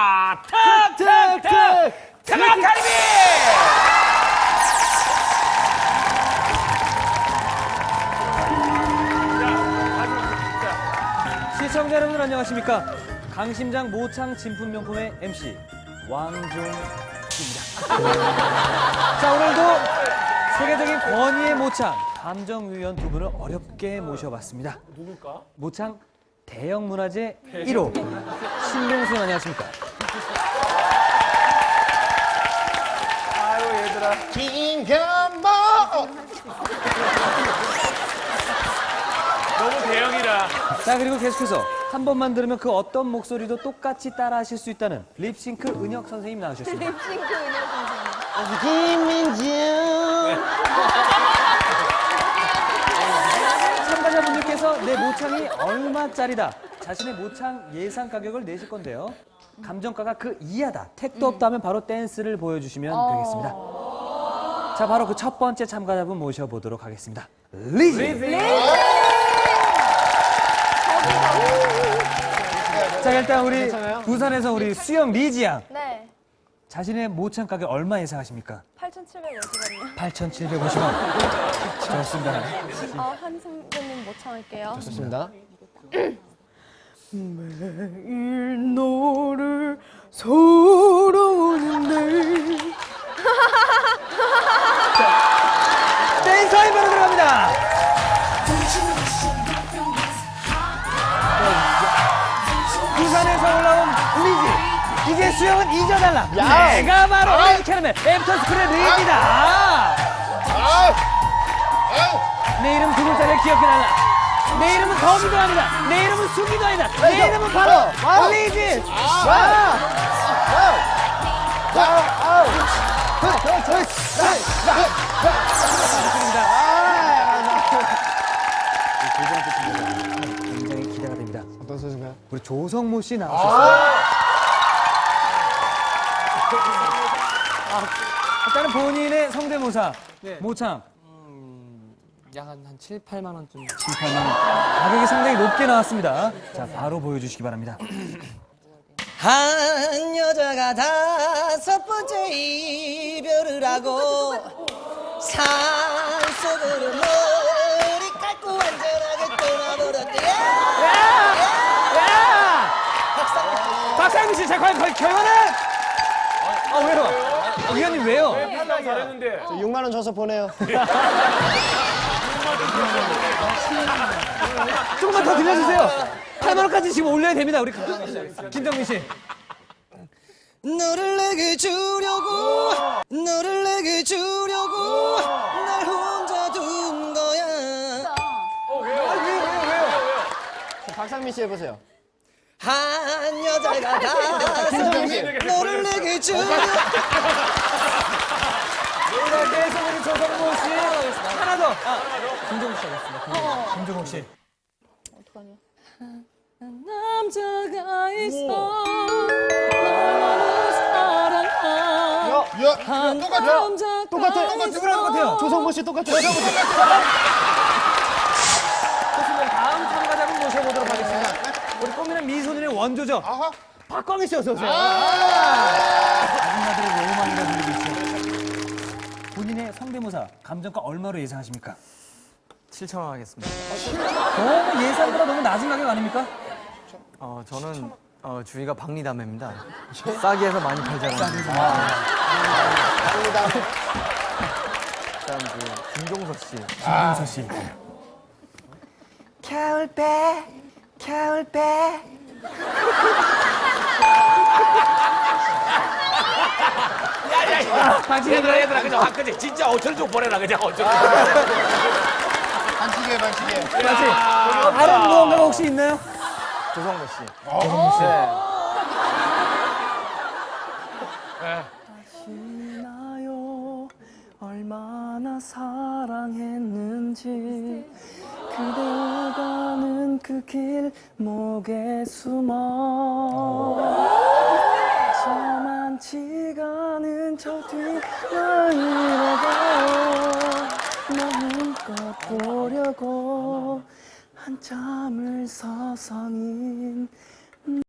자, 탁탁탁 테마카리비! 시청자 여러분 안녕하십니까? 강심장 모창 진품 명품의 MC 왕종입니다. 자 오늘도 세계적인 권위의 모창 감정위원 두 분을 어렵게 모셔봤습니다. 누굴까? 모창 대형 문화재 1호 신동 쌤 안녕하십니까? 김현모 너무 대형이라. 자 그리고 계속해서 한 번만 들으면 그 어떤 목소리도 똑같이 따라하실 수 있다는 립싱크 은혁 선생님 나오셨습니다. 립싱크 은혁 선생님. 김민중 참가자분들께서 내 모창이 얼마짜리다 자신의 모창 예상 가격을 내실 건데요. 감정가가 그 이하다 택도 없다 하면 바로 댄스를 보여주시면 되겠습니다. 자 바로 그 첫 번째 참가자분 모셔보도록 하겠습니다. 리즈. 자 일단 우리 부산에서 우리 수영 리지 양 네. 자신의 모창 가격 얼마 예상하십니까? 8,750원이요. 8,750원. 좋습니다. 어, 한 선배님 못 참을게요. 좋습니다 매일 너를 서러우 부산에서 올라온 리지 이제 수영은 잊어달라 내가 바로 캐러멜 애프터 스쿨의 리지다 내 이름 두 글자를 기억해달라 내 이름은 더미도 아니다 내 이름은 수기도 아니다 내 이름은 바로 리지 굉장히 기대가 됩니다 어떤 소식인가요? 우리 조성모 씨 나오셨어요. 아, 일단은 본인의 성대모사 모창 약한 한 7, 8만 원쯤. 7, 8만 원. 가격이 상당히 높게 나왔습니다. 자, 바로 보여주시기 바랍니다. 한 여자가 다섯 번째 이별을 하고 산속으로 박상민 씨, 자, 과연 그 결과는? 아, 왜요? 아, 위원님 왜요? 판단 잘했는데. 6만 원 줘서 보내요 조금만 더 들려주세요. 8만 원까지 지금 올려야 됩니다, 우리 김정민 씨. 너를 내게 주려고 너를 내게 주려고 날 혼자 둔 거야. 박상민 씨 해보세요 한 여자가 다섯 너를 내게 주려고 자, 계속 우리 조성모 씨. 하나 더. 아, 김종국 씨 하겠습니다. 김종국 씨. 어떡하냐. 남자가 있어 너를 사랑한 한 남자가 똑같아 누구랑 똑같아요? 조성모 씨 똑같아 좋습니다. 다음 참가자분 모셔보도록 하겠습니다. 꽃미남 미소년의 원조죠. 박광희 씨 어서 오세요. 아줌마들의 로망이라 불리고 있죠. 본인의 성대모사 감정가 얼마로 예상하십니까? 7천 원 하겠습니다. 너무 예상보다 너무 낮은 가격 아닙니까? 어, 저는 어, 주위가 박리담회입니다. 싸게 해서 많이 팔잖아요. 일단 그 김종석 씨. 김민서 씨. 겨울배, 겨울배. 당신 얘들아, 얘들아, 그냥 확, 그지? 진짜 5천 좀 보내라, 그냥 5천 좀. 반칙이에요 반칙이에요 다시 다른 무언가가 혹시 있나요? 조성모 씨. 나 그 길목에 숨어. 저만 지가는 저 뒷라인에 가요. 마음껏 보려고 한참을 서성인